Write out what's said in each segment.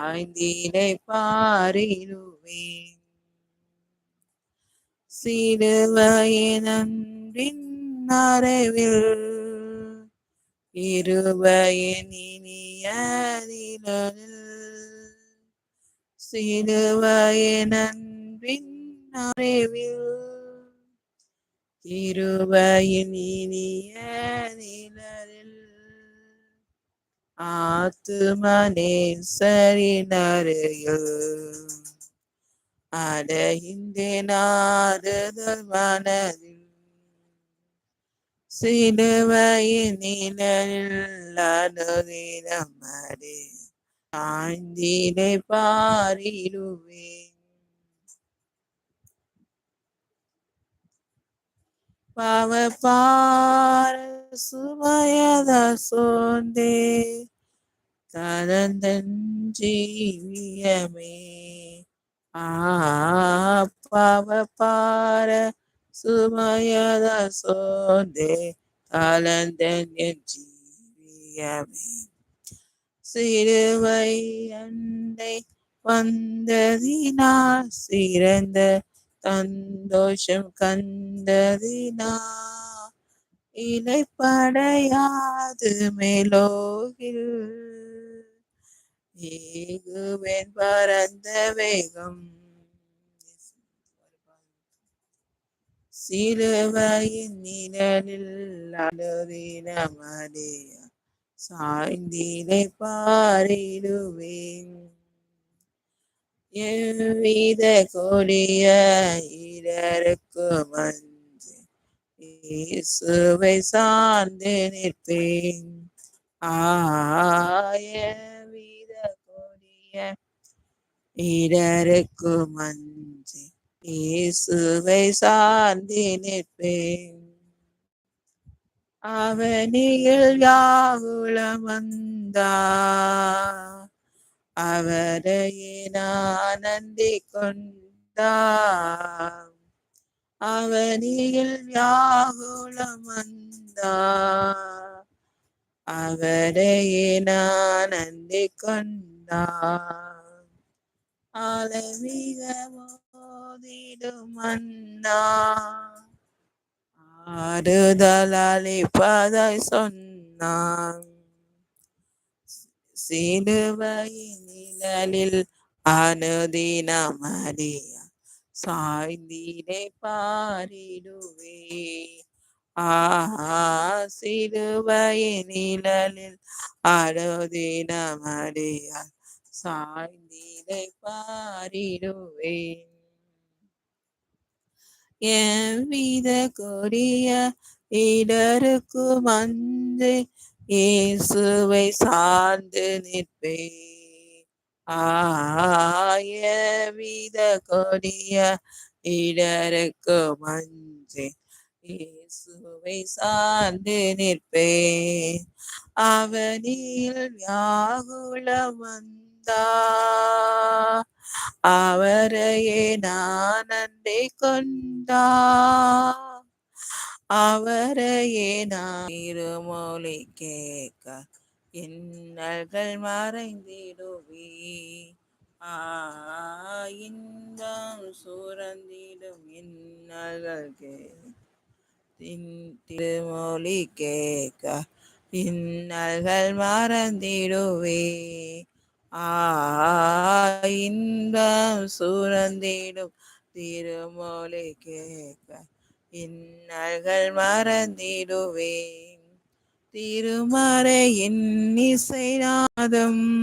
ஆய்ந்தினை பாரிடுவேன் சிறுவையின் அன்பின் அறைவில் இருவையின் இனிய நிழலில் சிறுவையின் அன்பின் அறைவில் இருவையின் இனிய நிழலில் ஆத்துமனே சரிநறையில் அடைந்தேன் ஆறுதல் மனதில். சிலுவையின் நிழலில் அனுதினம் அடே பாரிடுவேன் பாவ பார சுமயத சோந்தே தனந்தன் ஜீவியமே. ஆ பாவ பார சுமயத சோந்தே தலந்தன் என் ஜீவியமே. சிறுவை அண்டை வந்ததினால் சிறந்த சந்தோஷம் கண்டதினா இலைப்படையாது மேலோகில். ஏகுவேன் பரந்த வேகம். சிலுவையின் நிழலில் அழுதினமடைய சாய்ந்திலை பாரிடுவேன். எவ்வித கொடிய இடருக்கும் மஞ்சு இயேசுவை சார்ந்து நிற்பேன். ஆயவித கொடிய இடருக்கும் அஞ்சு இயேசுவை சார்ந்து நிற்பேன். அவனியில் யாவுளம் வந்தா அவரையே நானந்தி நன்றி அவனியில் யாகுளம் வந்தா அவரையே நானந்தி நன்றி கொண்டா அலமிக மோதிடும் மன்னா ஆறுதல் சொன்னான். சிலுவையின் நிழலில் அனுதினமறியா சாய்ந்தினை பாரிடுவே. ஆஹா சிலுவையின் நிழலில் அனுதினமறியா சாய்ந்தினை பாரிடுவேன் எவ்வித கொடிய இடருக்கு மந்து இயேசுவை சார்ந்து நிற்பே. ஆயவித கொடிய இடருக்கு மஞ்சே. இயேசுவை சார்ந்து நிற்பே. அவனில் யாகுல வந்தா. அவரையே நான் அன்றை கொண்டா. அவரையே நான் இருமொழி கேட்க? இன்னல்கள் மறைந்திடுவே ஆ இன்பம் சுரந்திடும் இன்னல்கள் கே திருமொழி கேட்க. இன்னல்கள் மறந்திடுவே ஆ இன்பம் சுரந்திடும் திருமொழி கேட்க. இன்னல்கள் மறந்திடுவேன். திருமறையின் இசைநாதம்.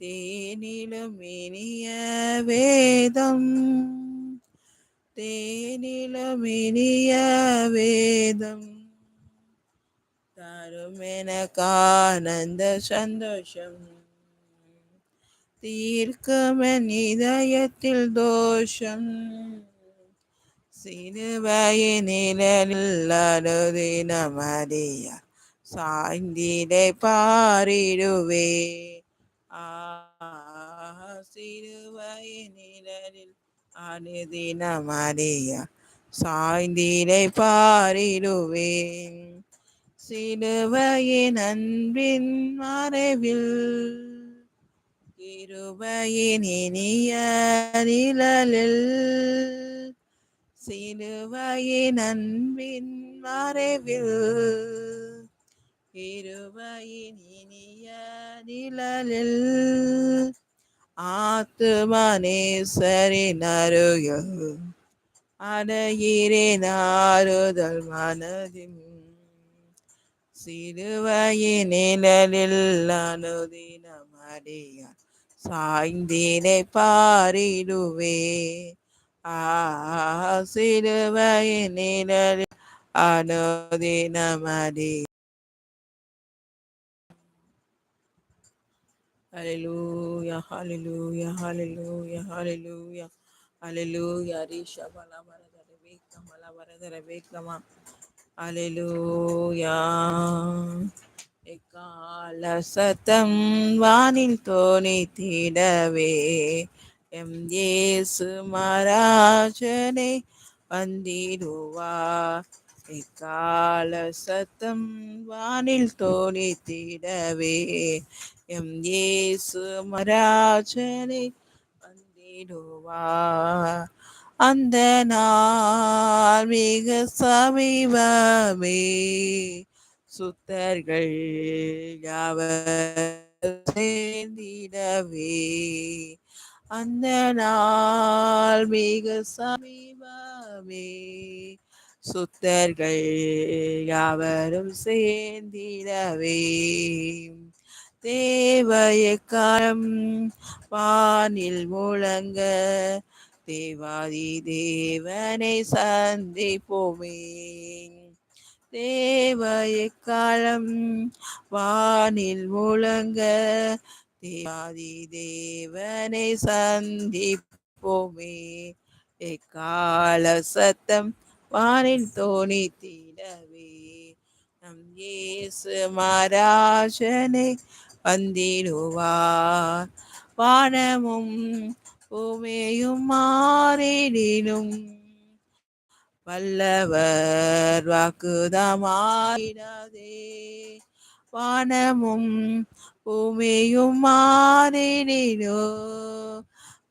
தேனிலும் இனிய வேதம். தேனிலும் இனிய வேதம். தரும் எனக்கானந்த சந்தோஷம். தீர்க்கமன் இதயத்தில் தோஷம். சிறுவயனிலில் அனுதினமறியா சாய்ந்திடை பாரிடுவே ஆ சிறுவயனிலில் அனுதினமறியா சாய்ந்திடை பாரிடுவேன் சிலுவையின் அன்பின் மறைவில் கிருபையின் இனிய நிழலில் சிலுவையின் அன்பின் மறைவில் இருவையின் இனிய நிழலில் ஆத்துமனேசரின் அருகில் அடைகிறேன் ஆறுதல் மனதின். சிறுவையின் நிழலில் அனுதினம் அடியார் சாய்ந்தினை பாரிடுவே ஆ சிலுவையின் நிழலில் அனுதினம் அடி Hallelujah, hallelujah, hallelujah, hallelujah, hallelujah. Risha bala bara dare bekka bala bara dare bekka ma. Hallelujah. எக்கால சத்தம் வானில் தோணித்திடவே எம் ஏசு மராஜனே வந்திடுவா இக்கால சத்தம் வானில் தோணித்திடவே எம் ஏசு மராஜனே வந்திடுவா அந்த நாள் மிக சமீபமே சுத்தர்கள் யாவர் சேர்ந்திடவே அந்த நாள் மிக சமீபமே. சுத்தர்கள் யாவரும் சேர்ந்திடவே. தேவய காலம் வானில் முழங்க. தேவாதி தேவனை சந்திப்போமே. தேவய காலம் வானில் முழங்க. தேவாதி தேவனை சந்திப்போமே. எக்கால சத்தம் வானில் தோணி தோணித்திடவே நம் இயேசு மராஜனை வந்திடுவார். வானமும் பூமியும் மாறிடினும். வல்லவர் வாக்குதமாயிடாதே. வானமும் பூமியும் மாறிடினோ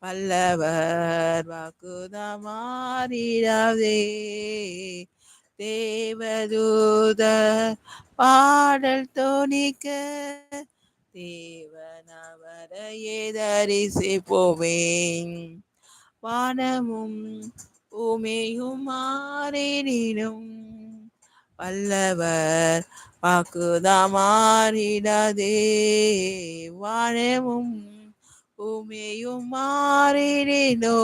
வல்லவர் வாக்குதமாறிடாதே தேவதூத பாடல் தோணிக்க தேவனவரையே தரிசிப்போமே வானமும் உமையுமாறினும் வல்லவர் வாக்குதமாறிடாதே. வாழவும் உமையும் மாறினோ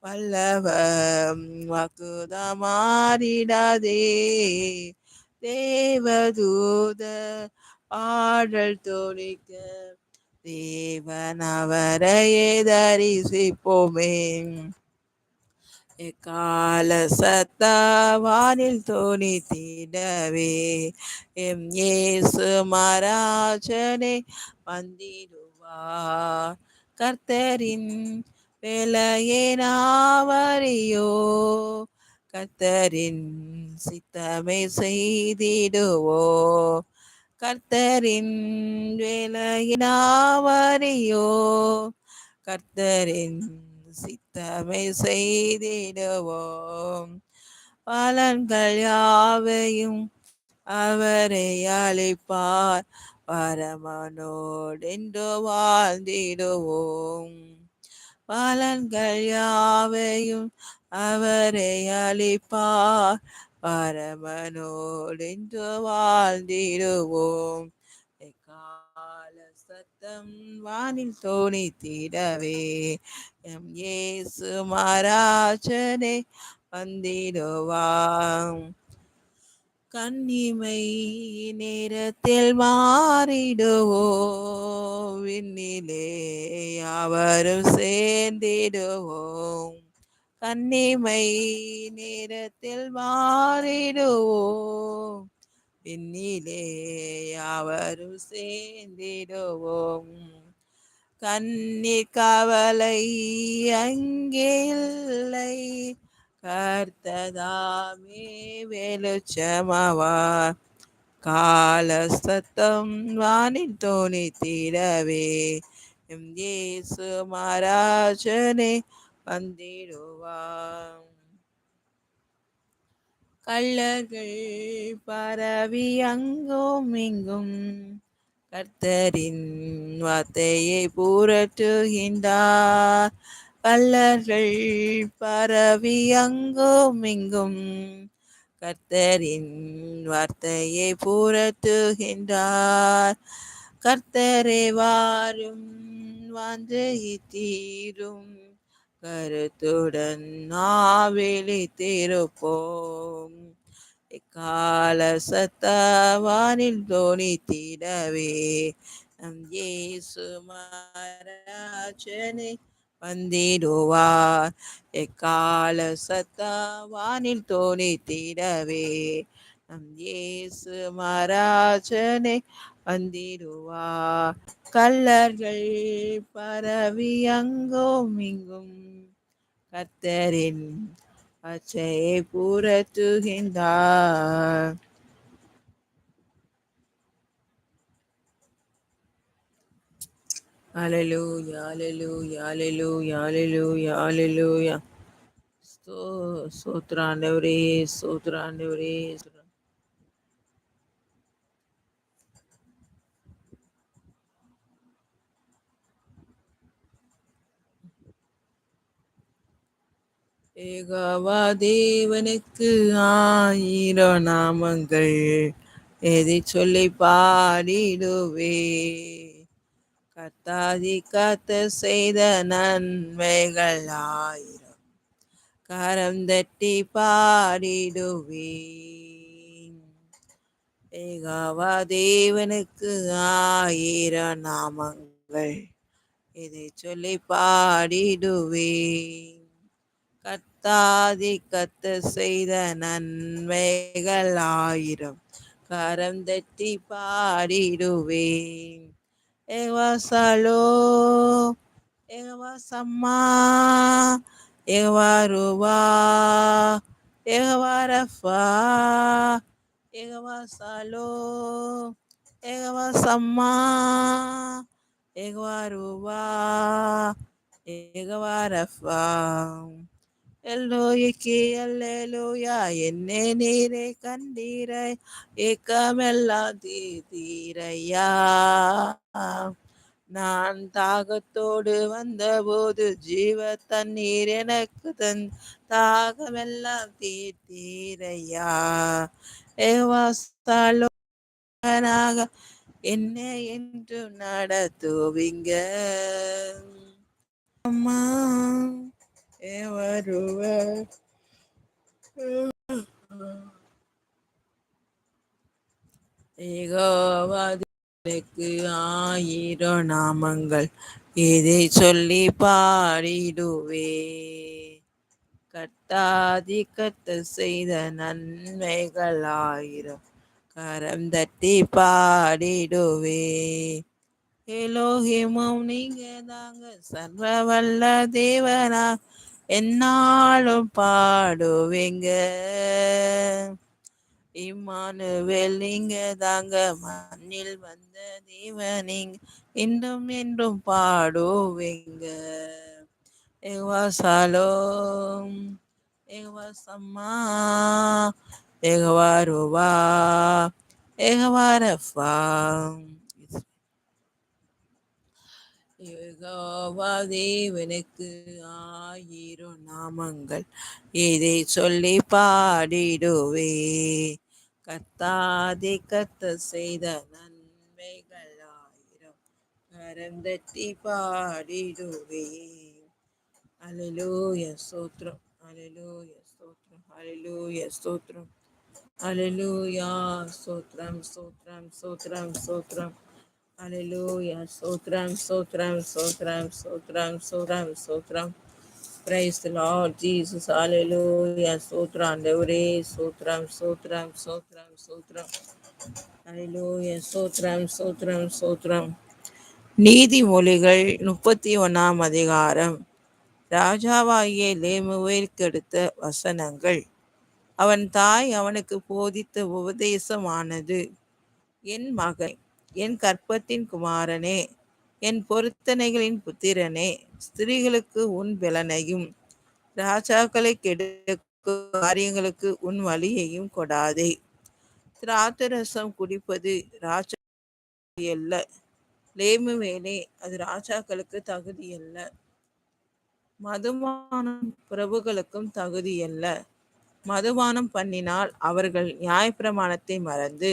வல்லவம் வாக்குதமாறிடாதே. தேவதூத ஆடல் தோழிக்க தேவன் அவரையே தரிசிப்போமே. எக்கால சத்தவானில் தோணி தீடவே? எம் ஏசு மராஜனே வந்திடுவார். கர்த்தரின் வேலையே நாவரியோ கர்த்தரின் சித்தமை செய்திடுவோ? கர்த்தரின் வேலையினாவரியோ கர்த்தரின் சித்த தமை செய்திடுவோம். பலன்கள் யாவையும் அவரை அழைப்பார் பரமனோடென்று வாழ்ந்திடுவோம். பலன்கள் யாவையும் அவரை அளிப்பார். பரமனோடென்று வாழ்ந்திடுவோம். எக்கால சத்தம் வானில் தோணித்திடவே எம் ஏசு மாராஜனே வந்திடுவாம். கண்ணிமை நேரத்தில் மாறிடுவோ விண்ணிலே அவரும் சேர்ந்திடுவோம். கண்ணிமை நேரத்தில் மாறிடுவோம். விண்ணிலே அவரும் சேர்ந்திடுவோம் கண்ணீர் கவலை அங்கே இல்லை கர்த்ததாமே வெளிச்சமாவார் கால சத்தம் வானில் தோணி தீரவே எம் ஏசு மகாராஜனே வந்திடுவார் கள்ளர்கள் பரவி அங்கும் இங்கும். கர்த்தரின் வார்த்தையை புரட்டுகின்றார். கள்ளர்கள் பரவி அங்கும் இங்கும். கர்த்தரின் வார்த்தையை புரட்டுகின்றார். கர்த்தரை வாரும் வந்து தீரும். கருத்துடன் நாவெளி திருப்போம். கால சத்தவானில் தோணி திடவே நம் ஏசு மகாராஜனை வந்திடுவார். எக்கால சத்தவானில் தோணி திடவே நம் ஏசு மகாராஜனை வந்திடுவார். கல்லர்கள் பரவி அங்கும் இங்கும் கர்த்தரின் பச்சையை பூரத்துகின்றார் Hallelujah, hallelujah, hallelujah, hallelujah, hallelujah. ஸ்தோ சோத்ராண்டவரே சோத்ராண்டவரே ஏகவா தேவனுக்கு ஆயிரம் நாமங்கள் எதை சொல்லி பாடிடுவே? கத்தாதி காத்த செய்த நன்மைகள் ஆயிரம் கரம் தட்டி பாடிடுவே. ஏகாவா தேவனுக்கு ஆயிரம் நாமங்கள் இதை சொல்லி பாடிடுவேன் கத்தாதி கத்து செய்த நன்மைகள் ஆயிரம். கரம் தட்டி பாடிடுவேன். ஏவாசலோ ஏவாசம்மா ஏவாருவா ஏவாரஃபா ஏவாசலோ ஏவாசம்மா ஏவாருவா ஏகவாரஃபா எல்லோய்க்கு அல்லேலூயா என்னே நீரே கண்டீரை ஏக்கமெல்லாம் தீதீரையா நான் தாகத்தோடு வந்தபோது ஜீவ தண்ணீர் எனக்கு தன் தாகமெல்லாம் தீர்த்தீரையா ஏவாஸ்தாலோனாக என்ன என்று நடத்துவிங்க அம்மா வருவர் ஏகோவாதிக்கு ஆயிரம் நாமங்கள். இதை சொல்லி பாடிடுவே. கட்டாதி கத்த செய்த நன்மைகள் ஆயிரம். கரம் தட்டி பாடிடுவே. எலோகிமும் நீங்க தாங்க சர்வ வல்ல தேவனா. என்னாலும் பாடுவீங்க. இம்மானு நீங்க தாங்க மண்ணில் வந்த தேவனிங்க இன்றும் என்றும் பாடுவீங்க. எவாசாலோம் எவாசம்மா எகவாருவா எகவாரஃபா யெகோவா தேவனுக்கு ஆயிரம் நாமங்கள். இதை சொல்லி பாடிடுவே. கத்தாதி கத்த செய்த நன்மைகள் ஆயிரம். கரந்தட்டி பாடிடுவே. அலலூய ஸ்தோத்திரம். அலலூய ஸ்தோத்திரம். அலலூய ஸ்தோத்திரம். அலலூயா ஸ்தோத்திரம் ஸ்தோத்திரம் ஸ்தோத்திரம் ஸ்தோத்திரம். அலையிலூயா சோத்ரம் சோத்ரம் சோத்ரம் சோத்ரம் சோத்ரம் சோத்ரம் பிரைஸ் லார்ட் ஜீசஸ் அலையிலூயா சோத்ரம் ஆண்டவரே சோத்ரம் சோத்ரம் சோத்ரம் சோத்ரம் அலையிலூயா சோத்ரம் சோத்ரம் சோத்ரம் நீதிமொழிகள் முப்பத்தி ஒன்றாம் அதிகாரம் ராஜாவாகிய லேமுவிற்கெடுத்த வசனங்கள் அவன் தாய் அவனுக்கு போதித்த உபதேசமானது என் மகன் என் கற்பத்தின் குமாரனே என் பொருத்தனைகளின் புத்திரனே ஸ்திரீகளுக்கு உன் பலனையும் ராஜாக்களை கெடுக்கும் காரியங்களுக்கு உன் வழியையும் கொடாதே. திராட்சரசம் குடிப்பது ராஜா அல்ல. லேமு வேலே அது ராஜாக்களுக்கு தகுதியல்ல. மதுபானம் பிரபுகளுக்கும் தகுதியல்ல. மதுபானம் பண்ணினால் அவர்கள் நியாயப்பிரமாணத்தை மறந்து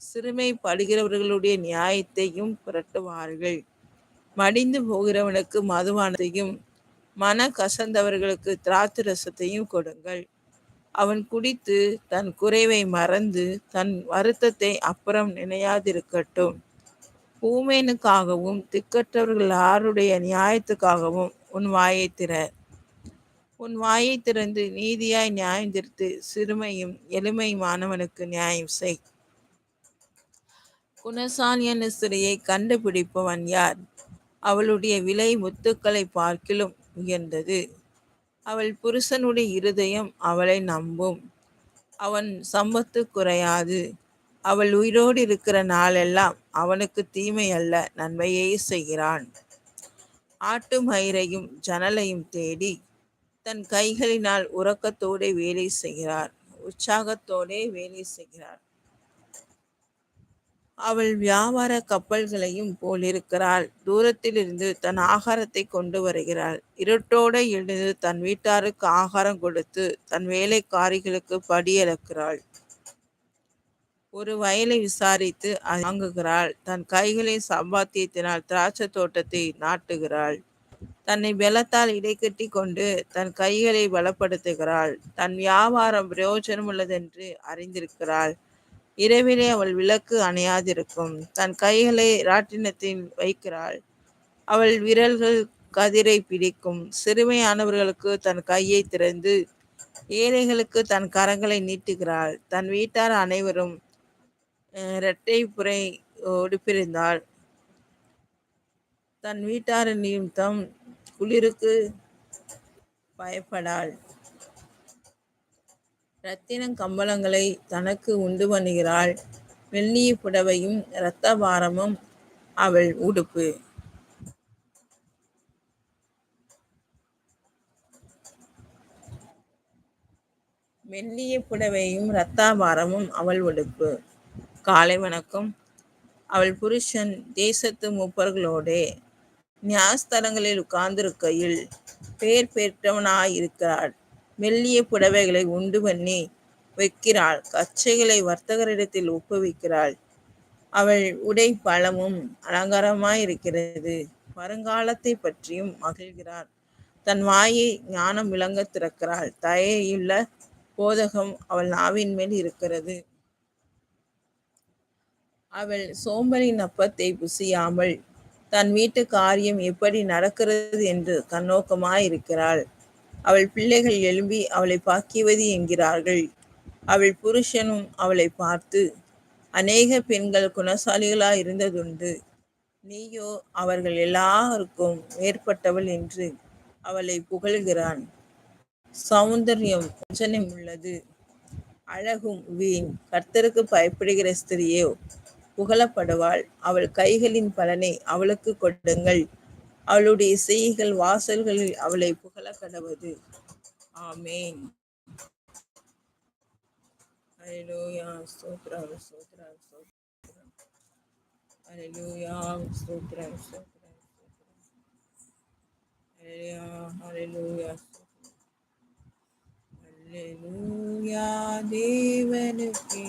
சிறுமைப்படுகிறவர்களுடைய நியாயத்தையும் புரட்டுவார்கள். மடிந்து போகிறவனுக்கு மதுவானதையும் மன கசந்தவர்களுக்கு திராட்சரசத்தையும் கொடுங்கள். அவன் குடித்து தன் குறைவை மறந்து தன் வருத்தத்தை அப்புறம் நினையாதிருக்கட்டும். பூமேனுக்காகவும் திக்கற்றவர்கள் யாருடைய நியாயத்துக்காகவும் உன் வாயை திற. உன் வாயை திறந்து நீதியாய் நியாயம் திருத்து சிறுமையும் எளிமையுமானவனுக்கு நியாயம் செய். குணசாலியான சிறையை கண்டுபிடிப்பவன் யார்? அவளுடைய விலை முத்துக்களை பார்க்கிலும் உயர்ந்தது. அவள் புருஷனுடைய இருதயம் அவளை நம்பும். அவன் சம்பத்து குறையாது. அவள் உயிரோடு இருக்கிற நாளெல்லாம் அவனுக்கு தீமை அல்ல நன்மையே செய்கிறான். ஆட்டு மயிரையும் ஜனலையும் தேடி தன் கைகளினால் உறக்கத்தோடே வேலை செய்கிறார். உற்சாகத்தோடே வேலை செய்கிறார். அவள் வியாபார கப்பல்களையும் போலிருக்கிறாள். தூரத்திலிருந்து தன் ஆகாரத்தை கொண்டு வருகிறாள். இருட்டோட எழுந்து தன் வீட்டாருக்கு ஆகாரம் கொடுத்து தன் வேலைக்காரிகளுக்கு படியளக்கிறாள் ஒரு வயலை விசாரித்து வாங்குகிறாள் தன் கைகளின் சம்பாத்தியத்தினால் திராட்சை தோட்டத்தை நாட்டுகிறாள். தன்னை பலத்தால் இடைக்கட்டி கொண்டு தன் கைகளை பலப்படுத்துகிறாள். தன் வியாபாரம் பிரயோஜனம் உள்ளதென்று அறிந்திருக்கிறாள். இரவிலே அவள் விளக்கு அணையாதிருக்கும். தன் கைகளை ராட்டினத்தில் வைக்கிறாள். அவள் விரல்கள் கதிரை பிடிக்கும். சிறுமையானவர்களுக்கு தன் கையை திறந்து ஏழைகளுக்கு தன் கரங்களை நீட்டுகிறாள். தன் வீட்டார் அனைவரும் இரட்டை புரை ஒடுப்பிருந்தாள் தன் வீட்டாரின் நிமித்தம் குளிருக்கு பயப்படாள். இரத்தினம் கம்பளங்களை தனக்கு உண்டு பண்ணுகிறாள். வெள்ளிய புடவையும் இரத்த பாரமும் அவள் உடுப்பு. மெல்லிய புடவையும் இரத்தாபாரமும் அவள் உடுப்பு. காலை வணக்கம். அவள் புருஷன் தேசத்து மூப்பர்களோடே நியாஸ்தலங்களில் உட்கார்ந்திருக்கையில் பேர் பெற்றவனாயிருக்கிறாள். மெல்லிய புடவைகளை உண்டு பண்ணி வைக்கிறாள். கச்சைகளை வர்த்தகரிடத்தில் ஒப்புவிக்கிறாள். அவள் உடை பழமும் அலங்காரமாயிருக்கிறது வருங்காலத்தை பற்றியும் மகிழ்கிறார் தன் வாயை ஞானம் விளங்க திறக்கிறாள். தயையுள்ள போதகம் அவள் நாவின் மேல் இருக்கிறது. அவள் சோம்பலின் அப்பத்தை புசியாமல் தன் வீட்டு காரியம் எப்படி நடக்கிறது என்று கண்ணோக்கமாயிருக்கிறாள் அவள் பிள்ளைகள் எழும்பி அவளை பாக்கியவதி என்கிறார்கள். அவள் புருஷனும் அவளை பார்த்து அநேக பெண்கள் குணசாலிகளாய் இருந்ததுண்டு. நீயோ அவர்கள் எல்லாருக்கும் மேற்பட்டவள் என்று அவளை புகழ்கிறான். சௌந்தர்யம் வச்சனம் உள்ளது. அழகும் வீண். கர்த்தருக்கு பயப்படுகிற ஸ்திரியோ புகழப்படுவாள். அவள் கைகளின் பலனை அவளுக்கு கொடுங்கள். அவளுடைய செய்கள் வாசல்களில் அவளை புகழ கடவது ஆமேன் Hallelujah, stotram, stotram, stotram. Hallelujah, stotram, stotram, stotram. Hallelujah, hallelujah. Hallelujah, தேவனுக்கே